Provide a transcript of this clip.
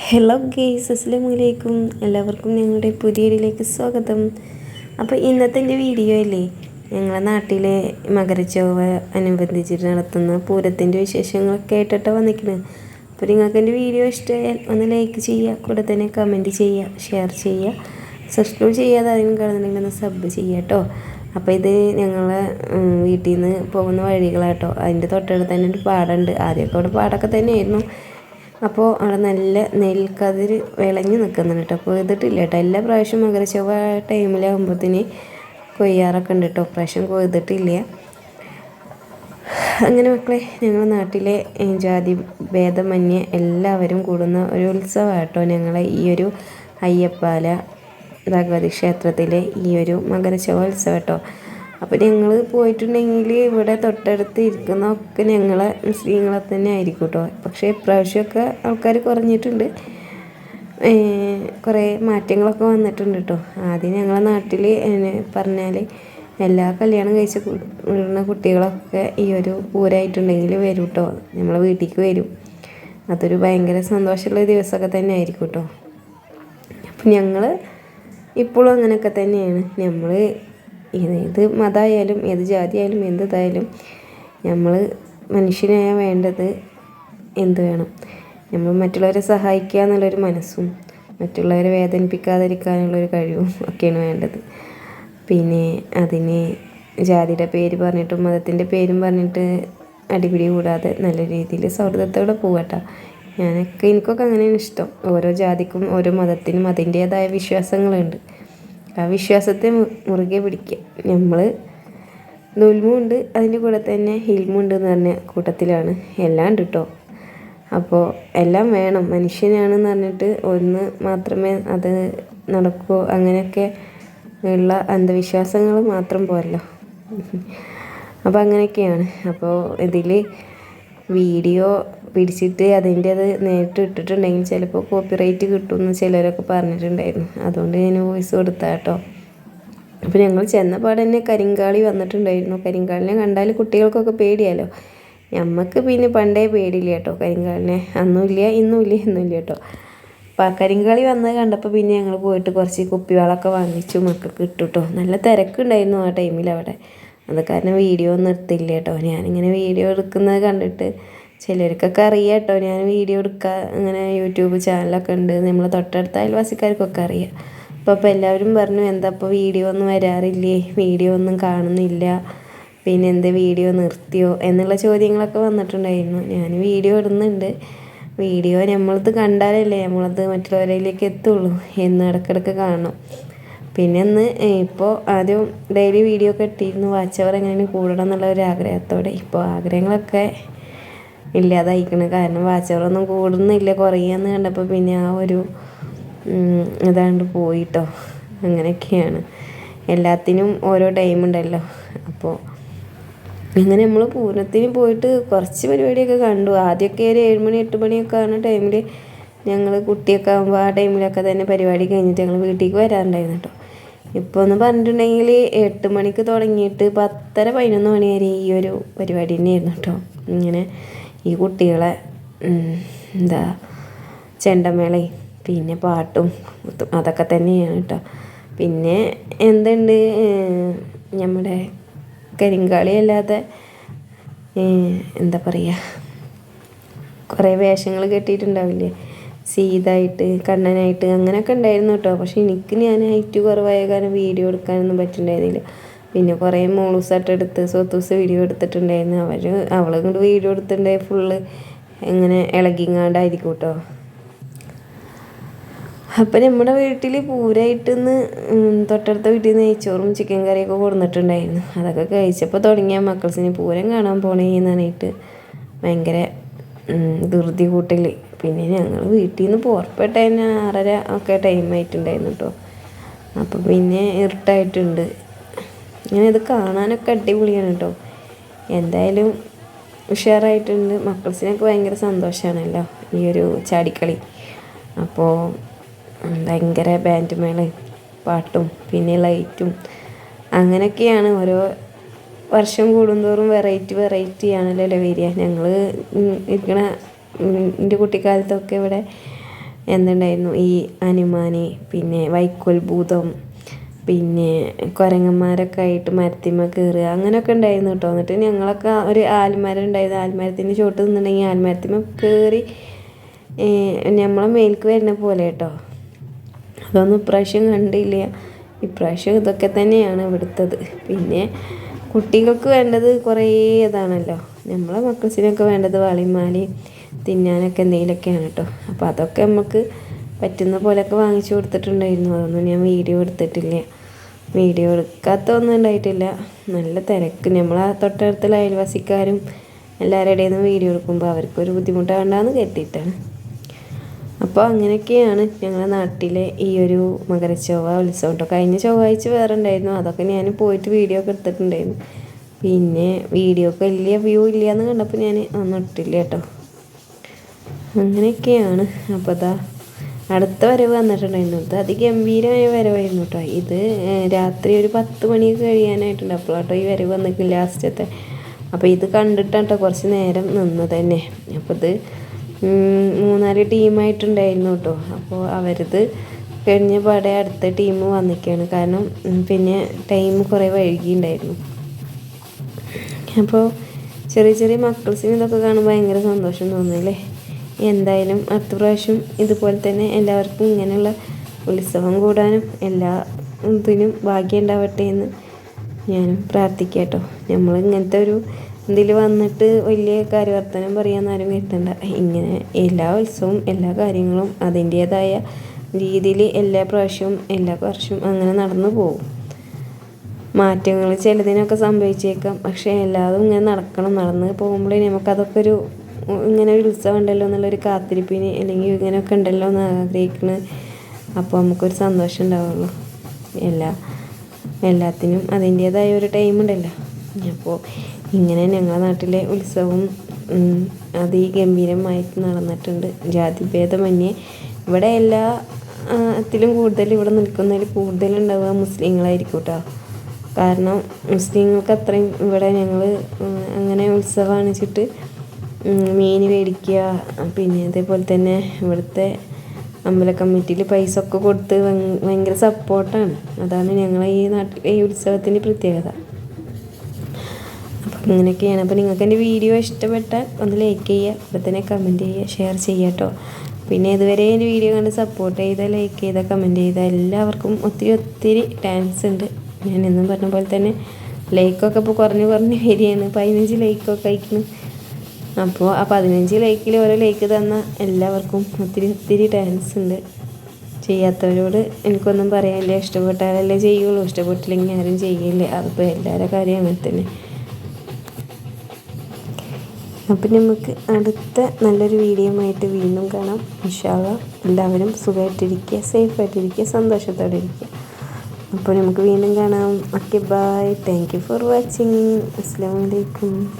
Hello guys അസ്സലാമലൈക്കും എല്ലാവർക്കും ഞങ്ങളുടെ പുതിയൊരിലേക്ക് സ്വാഗതം. അപ്പോൾ ഇന്നത്തെ എന്റെ വീഡിയോ അല്ലേ? ഞങ്ങളെ നാട്ടിലെ മകരച്ചൊവ്വ അനുബന്ധിച്ചിട്ട് നടത്തുന്ന പൂരത്തിന്റെ വിശേഷങ്ങളൊക്കെ ആയിട്ടിട്ട് വന്നിരിക്കുന്നത് അപ്പോൾ നിങ്ങൾക്ക് എന്റെ വീഡിയോ ഇഷ്ടമായാൽ ഒന്ന് ലൈക്ക് ചെയ്യുക കൂടെ തന്നെ കമന്റ് ചെയ്യുക ഷെയർ ചെയ്യുക സബ്സ്ക്രൈബ് ചെയ്യാതെ അതിനും കാണുന്നുണ്ടെങ്കിൽ ഒന്ന് സബ് ചെയ്യുക കേട്ടോ അപ്പോൾ ഇത് ഞങ്ങളെ വീട്ടിൽ നിന്ന് പോകുന്ന വഴികളാട്ടോ. അതിന്റെ തൊട്ടടുത്ത് തന്നെ ഒരു പാടമുണ്ട്. ആദ്യമൊക്കെ അവിടെ പാടമൊക്കെ തന്നെയായിരുന്നു. അപ്പോൾ അവിടെ നല്ല നെൽക്കതിർ വിളഞ്ഞ് നിൽക്കുന്നുണ്ട് കേട്ടോ. കൊയ്തിട്ടില്ല കേട്ടോ. എല്ലാ പ്രാവശ്യം ചൊവ്വ ടൈമിലാകുമ്പോഴത്തേന് കൊയ്യാറൊക്കെ ഉണ്ട് കേട്ടോ. പ്രാവശ്യം കൊയ്തിട്ടില്ല. അങ്ങനെ മക്കളെ ഞങ്ങളുടെ നാട്ടിലെ ജാതി ഭേദമന്യേ എല്ലാവരും കൂടുന്ന ഒരു ഉത്സവമാണ് കേട്ടോ ഞങ്ങളെ ഈ ഒരു അയ്യപ്പാല ഭഗവതി ക്ഷേത്രത്തിലെ ഈ ഒരു മകരശവ ഉത്സവം കേട്ടോ. അപ്പോൾ ഞങ്ങൾ പോയിട്ടുണ്ടെങ്കിൽ ഇവിടെ തൊട്ടടുത്ത് ഇരിക്കുന്നതൊക്കെ ഞങ്ങളെ മുസ്ലിങ്ങളെ തന്നെ ആയിരിക്കും കേട്ടോ പക്ഷേ ഇപ്രാവശ്യമൊക്കെ ആൾക്കാർ കുറഞ്ഞിട്ടുണ്ട്. കുറേ മാറ്റങ്ങളൊക്കെ വന്നിട്ടുണ്ട് കേട്ടോ ആദ്യം ഞങ്ങളെ നാട്ടിൽ പറഞ്ഞാൽ എല്ലാ കല്യാണം കഴിച്ച വിടുന്ന കുട്ടികളൊക്കെ ഈ ഒരു പൂരായിട്ടുണ്ടെങ്കിൽ വരും കേട്ടോ നമ്മളെ വീട്ടിലേക്ക് വരും. അതൊരു ഭയങ്കര സന്തോഷമുള്ള ദിവസമൊക്കെ തന്നെ ആയിരിക്കും കേട്ടോ അപ്പം ഞങ്ങൾ ഇപ്പോഴും അങ്ങനെയൊക്കെ തന്നെയാണ്. നമ്മൾ ഏത് മതമായാലും ഏത് ജാതിയായാലും ഇതായാലും നമ്മൾ മനുഷ്യനായ വേണ്ടത് എന്ത് വേണം? നമ്മൾ മറ്റുള്ളവരെ സഹായിക്കുക എന്നുള്ളൊരു മനസ്സും മറ്റുള്ളവരെ വേദനിപ്പിക്കാതിരിക്കാനുള്ളൊരു കഴിവും ഒക്കെയാണ് വേണ്ടത്. പിന്നെ അതിന് ജാതിയുടെ പേര് പറഞ്ഞിട്ടും മതത്തിന്റെ പേരും പറഞ്ഞിട്ട് അടിപിടി കൂടാതെ നല്ല രീതിയിൽ സൗഹൃദത്തോടെ പോകട്ടെ ഞാനൊക്കെ എനിക്കൊക്കെ അങ്ങനെയാണ് ഇഷ്ടം. ഓരോ ജാതിക്കും ഓരോ മതത്തിനും അതിന്റേതായ വിശ്വാസങ്ങളുണ്ട്. ആ വിശ്വാസത്തെ മുറുകെ പിടിക്കുക നമ്മൾ നൂൽമുണ്ട് അതിന്റെ കൂടെ തന്നെ ഹിൽമുണ്ട് എന്ന് പറഞ്ഞ കൂട്ടത്തിലാണ്. എല്ലാം ഉണ്ട് കേട്ടോ അപ്പോൾ എല്ലാം വേണം. മനുഷ്യനാണെന്ന് പറഞ്ഞിട്ട് ഒന്ന് മാത്രമേ അത് നടക്കൂ. അങ്ങനെയൊക്കെ ഉള്ള അന്ധവിശ്വാസങ്ങൾ മാത്രം പോരല്ലോ. അപ്പോൾ അങ്ങനെയൊക്കെയാണ്. അപ്പോൾ ഇതിൽ വീഡിയോ പിടിച്ചിട്ട് അതിന്റെ അത് നേരിട്ട് ഇട്ടിട്ടുണ്ടെങ്കിൽ ചിലപ്പോൾ കോപ്പിറൈറ്റ് കിട്ടുമെന്ന് ചിലരൊക്കെ പറഞ്ഞിട്ടുണ്ടായിരുന്നു. അതുകൊണ്ട് ഞാൻ വോയിസ് കൊടുത്ത കേട്ടോ. അപ്പോൾ ഞങ്ങൾ ചെന്നപാട് തന്നെ കരിങ്കാളി വന്നിട്ടുണ്ടായിരുന്നു. കരിങ്കാളിനെ കണ്ടാൽ കുട്ടികൾക്കൊക്കെ പേടിയാലോ? ഞമ്മക്ക് പിന്നെ പണ്ടേ പേടിയില്ല കേട്ടോ കരിങ്കാളിനെ. അന്നുമില്ല ഇന്നുമില്ല ഇന്നുമില്ല കേട്ടോ. അപ്പോൾ ആ കരിങ്കാളി വന്നത് കണ്ടപ്പോൾ പിന്നെ ഞങ്ങൾ പോയിട്ട് കുറച്ച് കുപ്പിവെള്ളമൊക്കെ വാങ്ങിച്ചു മക്കൾക്ക് ഇട്ടു കേട്ടോ. നല്ല തിരക്കുണ്ടായിരുന്നു ആ ടൈമിൽ അവിടെ. അത് കാരണം വീഡിയോ ഒന്നും എടുത്തില്ല കേട്ടോ. ഞാനിങ്ങനെ വീഡിയോ എടുക്കുന്നത് കണ്ടിട്ട് ചിലർക്കൊക്കെ അറിയാം കേട്ടോ. ഞാൻ വീഡിയോ എടുക്കുക അങ്ങനെ യൂട്യൂബ് ചാനലൊക്കെ ഉണ്ട്. നമ്മൾ തൊട്ടടുത്ത അയൽവാസിക്കാർക്കൊക്കെ അറിയാം. അപ്പോൾ അപ്പോൾ എല്ലാവരും പറഞ്ഞു എന്താ ഇപ്പോൾ വീഡിയോ ഒന്നും വരാറില്ലേ? വീഡിയോ ഒന്നും കാണുന്നില്ല. പിന്നെ എന്ത് വീഡിയോ നിർത്തിയോ? എന്നുള്ള ചോദ്യങ്ങളൊക്കെ വന്നിട്ടുണ്ടായിരുന്നു. ഞാൻ വീഡിയോ ഇടുന്നുണ്ട്. വീഡിയോ നമ്മളത് കണ്ടാലല്ലേ നമ്മളത് മറ്റുള്ളവരിലേക്ക് എത്തുള്ളൂ. എന്ന് ഇടയ്ക്കിടയ്ക്ക് കാണണം പിന്നെ ഒന്ന് ഇപ്പോൾ ആദ്യം ഡെയിലി വീഡിയോ ഒക്കെ ഇട്ടിരുന്നു. വാച്ച് അവർ എങ്ങനെ കൂടണം എന്നുള്ള ഒരു ആഗ്രഹത്തോടെ. ഇപ്പോൾ ആഗ്രഹങ്ങളൊക്കെ ഇല്ലാതായിക്കണം. കാരണം വാച്ചവറൊന്നും കൂടുന്നില്ല. കുറയാന്ന് കണ്ടപ്പോൾ പിന്നെ ആ ഒരു ഇതാണ്ട് പോയിട്ടോ. അങ്ങനെയൊക്കെയാണ്. എല്ലാത്തിനും ഓരോ ടൈം ഉണ്ടല്ലോ. അപ്പോൾ അങ്ങനെ നമ്മൾ പൂരത്തിന് പോയിട്ട് കുറച്ച് പരിപാടിയൊക്കെ കണ്ടു. ആദ്യമൊക്കെ ഒരു ഏഴ് മണി എട്ട് മണിയൊക്കെ ആണ് ടൈമിൽ ഞങ്ങൾ കുട്ടിയൊക്കെ ആകുമ്പോൾ ആ ടൈമിലൊക്കെ തന്നെ പരിപാടി കഴിഞ്ഞിട്ട് ഞങ്ങൾ വീട്ടിലേക്ക് വരാറുണ്ടായിരുന്നു കേട്ടോ ഇപ്പോൾ എന്ന് പറഞ്ഞിട്ടുണ്ടെങ്കിൽ എട്ട് മണിക്ക് തുടങ്ങിയിട്ട് പത്തര പതിനൊന്ന് മണി വരെ ഈ ഒരു പരിപാടി തന്നെയായിരുന്നു കേട്ടോ ഇങ്ങനെ ഈ കുട്ടികളെ എന്താ ചെണ്ടമേളയും പിന്നെ പാട്ടും അതൊക്കെ തന്നെയാണ് കേട്ടോ. പിന്നെ എന്തുണ്ട് നമ്മുടെ കരിങ്കാളി അല്ലാതെ എന്താ പറയുക കുറേ വേഷങ്ങൾ കെട്ടിയിട്ടുണ്ടാവില്ലേ? സീതായിട്ട് കണ്ണനായിട്ട് അങ്ങനെയൊക്കെ ഉണ്ടായിരുന്നു കേട്ടോ. പക്ഷെ എനിക്ക് ഞാൻ ഹൈറ്റ് കുറവായ കാരണം വീഡിയോ എടുക്കാനൊന്നും പറ്റുന്നുണ്ടായിരുന്നില്ല പിന്നെ കുറേ മോളൂസായിട്ട് എടുത്ത് സ്വത്തൂസ് വീഡിയോ എടുത്തിട്ടുണ്ടായിരുന്നു. അവർ അവളെ കൊണ്ട് വീഡിയോ എടുത്തിട്ടുണ്ടായി ഫുള്ള് ഇങ്ങനെ ഇളകിങ്ങാണ്ടായിരിക്കും കേട്ടോ അപ്പം നമ്മുടെ വീട്ടിൽ പൂരായിട്ടെന്ന് തൊട്ടടുത്ത വീട്ടിൽ നിന്ന് നെയ്ച്ചോറും ചിക്കൻ കറിയൊക്കെ കൊടുത്തിട്ടുണ്ടായിരുന്നു അതൊക്കെ കഴിച്ചപ്പോൾ തുടങ്ങിയ മക്കൾസിന് പൂരം കാണാൻ പോണേന്ന് പറഞ്ഞിട്ട് ഭയങ്കര ധൃതി കൂട്ടൽ പിന്നെ ഞങ്ങൾ വീട്ടിൽ നിന്ന് പുറപ്പെട്ട ആറര ഒക്കെ ടൈം ആയിട്ടുണ്ടായിരുന്നു കേട്ടോ അപ്പോൾ പിന്നെ ഇരുട്ടായിട്ടുണ്ട്. ഇങ്ങനെ ഇത് കാണാനൊക്കെ അടിപൊളിയാണ് കേട്ടോ എന്തായാലും ഉഷാറായിട്ടുണ്ട്. മക്കൾസിനൊക്കെ ഭയങ്കര സന്തോഷമാണല്ലോ ഈ ഒരു ചാടിക്കളി. അപ്പോൾ ഭയങ്കര ബാൻഡ് മേളയും പാട്ടും പിന്നെ ലൈറ്റും അങ്ങനെയൊക്കെയാണ് ഓരോ വർഷം കൂടുന്തോറും വെറൈറ്റി വെറൈറ്റി ആണല്ലോ വരിക. ഞങ്ങൾ ഇരിക്കണ എന്റെ കുട്ടിക്കാലത്തൊക്കെ ഇവിടെ എന്തുണ്ടായിരുന്നു? ഈ അനുമാനി പിന്നെ വൈക്കോൽ ഭൂതം പിന്നെ കുരങ്ങന്മാരൊക്കെ ആയിട്ട് മരത്തിന്മേൽ കയറുക അങ്ങനെയൊക്കെ ഉണ്ടായിരുന്നു കേട്ടോ. എന്നിട്ട് ഞങ്ങളൊക്കെ ഒരു ആൽമരം ഉണ്ടായിരുന്നു ആൽമരത്തിന്റെ ചോട്ട് നിന്നുണ്ടെങ്കിൽ ആൽമരത്തിന്മേൽ കയറി നമ്മളെ മേൽക്ക് വരുന്ന പോലെ കേട്ടോ. അതൊന്നും ഇപ്രാവശ്യം കണ്ടില്ല. ഇപ്രാവശ്യം ഇതൊക്കെ തന്നെയാണ് ഇവിടുത്തത്. പിന്നെ കുട്ടികൾക്ക് വേണ്ടത് കുറേ ഇതാണല്ലോ. നമ്മളെ മക്കൾസിനൊക്കെ വേണ്ടത് വളിമാലയും തിന്നാനൊക്കെ എന്തെങ്കിലുമൊക്കെയാണ് കേട്ടോ. അപ്പോൾ അതൊക്കെ നമുക്ക് പറ്റുന്ന പോലെയൊക്കെ വാങ്ങിച്ചു കൊടുത്തിട്ടുണ്ടായിരുന്നു. അതൊന്നും ഞാൻ വീഡിയോ എടുത്തിട്ടില്ല. വീഡിയോ എടുക്കാത്തൊന്നും ഉണ്ടായിട്ടില്ല. നല്ല തിരക്ക്. നമ്മളെ തൊട്ടടുത്തുള്ള അയൽവാസിക്കാരും എല്ലാവരുടെ ഇടയിൽ നിന്ന് വീഡിയോ എടുക്കുമ്പോൾ അവർക്കൊരു ബുദ്ധിമുട്ടാകണ്ടെന്ന് കരുതിയിട്ടാണ്. അപ്പോൾ അങ്ങനെയൊക്കെയാണ് ഞങ്ങളുടെ നാട്ടിലെ ഈ ഒരു മകരച്ചൊവ്വ ഉത്സവം കേട്ടോ കഴിഞ്ഞ ചൊവ്വാഴ്ച വേറെ ഉണ്ടായിരുന്നു. അതൊക്കെ ഞാൻ പോയിട്ട് വീഡിയോ ഒക്കെ എടുത്തിട്ടുണ്ടായിരുന്നു. പിന്നെ വീഡിയോ ഒക്കെ വലിയ വ്യൂ ഇല്ലയെന്ന് കണ്ടപ്പോൾ ഞാൻ ഒന്നും ഇട്ടില്ല കേട്ടോ അങ്ങനെയൊക്കെയാണ്. അപ്പോൾ അതാ അടുത്ത വരവ് വന്നിട്ടുണ്ടായിരുന്നു. അത് അതിഗംഭീരമായ വരവായിരുന്നു കേട്ടോ ഇത് രാത്രി ഒരു പത്ത് മണിയൊക്കെ കഴിയാനായിട്ടുണ്ട്. അപ്പോൾ ഈ വരവ് വന്നിട്ട് ലാസ്റ്റത്തെ. അപ്പോൾ ഇത് കണ്ടിട്ടാണ് കേട്ടോ കുറച്ച് നേരം നിന്നത് തന്നെ. അപ്പോൾ ഇത് മൂന്നാൽ ടീമായിട്ടുണ്ടായിരുന്നു കേട്ടോ അപ്പോൾ അവരത് കഴിഞ്ഞ പാടെ അടുത്ത ടീം വന്നിരിക്കുകയാണ്. കാരണം പിന്നെ ടൈം കുറേ വൈകിയിട്ടുണ്ടായിരുന്നു അപ്പോൾ ചെറിയ ചെറിയ മക്കൾസിന് ഇതൊക്കെ കാണുമ്പോൾ ഭയങ്കര സന്തോഷം തോന്നുന്നല്ലേ എന്തായാലും അടുത്ത പ്രാവശ്യം ഇതുപോലെ തന്നെ എല്ലാവർക്കും ഇങ്ങനെയുള്ള ഉത്സവം കൂടാനും എല്ലാ ഇതിനും ഭാഗ്യം ഉണ്ടാവട്ടെ എന്ന് ഞാനും പ്രാർത്ഥിക്കാം കേട്ടോ. നമ്മൾ ഇങ്ങനത്തെ ഒരു ഇതിൽ വന്നിട്ട് വലിയ കാര്യവർത്തനം പറയാമെന്നാരും കരുതണ്ട ഇങ്ങനെ എല്ലാ ഉത്സവവും എല്ലാ കാര്യങ്ങളും അതിന്റേതായ രീതിയിൽ എല്ലാ പ്രാവശ്യവും എല്ലാ വർഷവും അങ്ങനെ നടന്നു പോകും. മാറ്റങ്ങൾ ചിലതിനൊക്കെ സംഭവിച്ചേക്കാം. പക്ഷേ എല്ലാതും ഇങ്ങനെ നടക്കണം നടന്ന് പോകുമ്പോഴേ നമുക്കതൊക്കെ ഒരു ഇങ്ങനെ ഒരു ഉത്സവം ഉണ്ടല്ലോ എന്നുള്ളൊരു കാത്തിരിപ്പിന് അല്ലെങ്കിൽ ഇങ്ങനെയൊക്കെ ഉണ്ടല്ലോ എന്ന് ആഗ്രഹിക്കുന്നത് അപ്പോൾ നമുക്കൊരു സന്തോഷം ഉണ്ടാവുള്ളൂ. എല്ലാ എല്ലാത്തിനും അതിന്റേതായ ഒരു ടൈം ഉണ്ടല്ലോ. അപ്പോൾ ഇങ്ങനെ ഞങ്ങളുടെ നാട്ടിലെ ഉത്സവം അതിഗംഭീരമായിട്ട് നടന്നിട്ടുണ്ട്. ജാതിഭേദമന്യേ ഇവിടെ എല്ലാ ത്തിലും കൂടുതൽ ഇവിടെ നിൽക്കുന്നതിൽ കൂടുതലുണ്ടാവുക മുസ്ലിങ്ങളായിരിക്കും കേട്ടോ കാരണം മുസ്ലിങ്ങൾക്ക് അത്രയും ഇവിടെ ഞങ്ങൾ അങ്ങനെ ഉത്സവം വെച്ചിട്ട് മീൻ മേടിക്കുക. പിന്നെ അതേപോലെ തന്നെ ഇവിടുത്തെ അമ്പല കമ്മിറ്റിയിൽ പൈസ ഒക്കെ കൊടുത്ത് ഭയങ്കര സപ്പോർട്ടാണ്. അതാണ് ഞങ്ങളെ ഈ നാട്ടിൽ ഈ ഉത്സവത്തിന്റെ പ്രത്യേകത. അപ്പം ഇങ്ങനെയൊക്കെയാണ്. അപ്പോൾ നിങ്ങൾക്ക് എന്റെ വീഡിയോ ഇഷ്ടപ്പെട്ടാൽ ഒന്ന് ലൈക്ക് ചെയ്യുക അപ്പോൾ തന്നെ കമന്റ് ചെയ്യുക ഷെയർ ചെയ്യുക കേട്ടോ പിന്നെ ഇതുവരെ എന്റെ വീഡിയോ കണ്ട് സപ്പോർട്ട് ചെയ്ത ലൈക്ക് ചെയ്ത കമന്റ് ചെയ്ത എല്ലാവർക്കും ഒത്തിരി ഒത്തിരി താങ്ക്സ് ഉണ്ട്. ഞാൻ എന്നും പറഞ്ഞ പോലെ തന്നെ ലൈക്കൊക്കെ ഇപ്പോൾ കുറഞ്ഞ് കുറഞ്ഞ് വരികയാണ്. പതിനഞ്ച് ലൈക്കൊക്കെ അയക്കുന്നു അപ്പോൾ ആ പതിനഞ്ച് ലൈക്കിൽ ഓരോ ലൈക്ക് തന്ന എല്ലാവർക്കും ഒത്തിരി ഒത്തിരി താങ്ക്സ് ഉണ്ട്. ചെയ്യാത്തവരോട് എനിക്കൊന്നും പറയാനില്ല. ഇഷ്ടപ്പെട്ടാലല്ലേ ചെയ്യുള്ളൂ. ഇഷ്ടപ്പെട്ടില്ലെങ്കിൽ ആരും ചെയ്യില്ല. അതിപ്പോൾ എല്ലാവരുടെ കാര്യം അങ്ങനെ തന്നെ. അപ്പം നമുക്ക് അടുത്ത നല്ലൊരു വീഡിയോ ആയിട്ട് വീണ്ടും കാണാം. ഇൻഷാല്ല എല്ലാവരും സുഖമായിട്ടിരിക്കുക സേഫായിട്ടിരിക്കുക സന്തോഷത്തോടെ ഇരിക്കുക. അപ്പോൾ നമുക്ക് വീണ്ടും കാണാം. Okay bye thank you for watching അസ്സാം വലൈക്കും